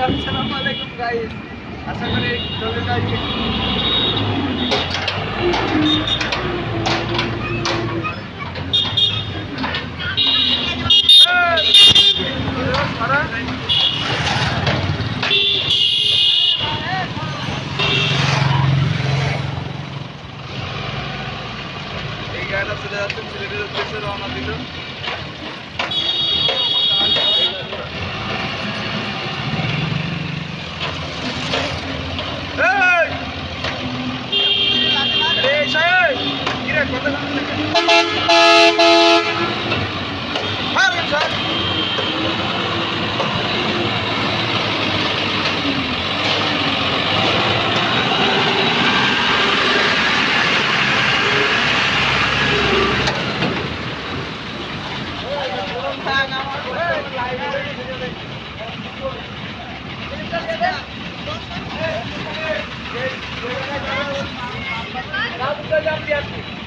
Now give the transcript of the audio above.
Guys আশা করি চলে যাই এই গাড়িটা চলে যাচ্ছে সিলেটের উদ্দেশ্যে রওনা দিল। কি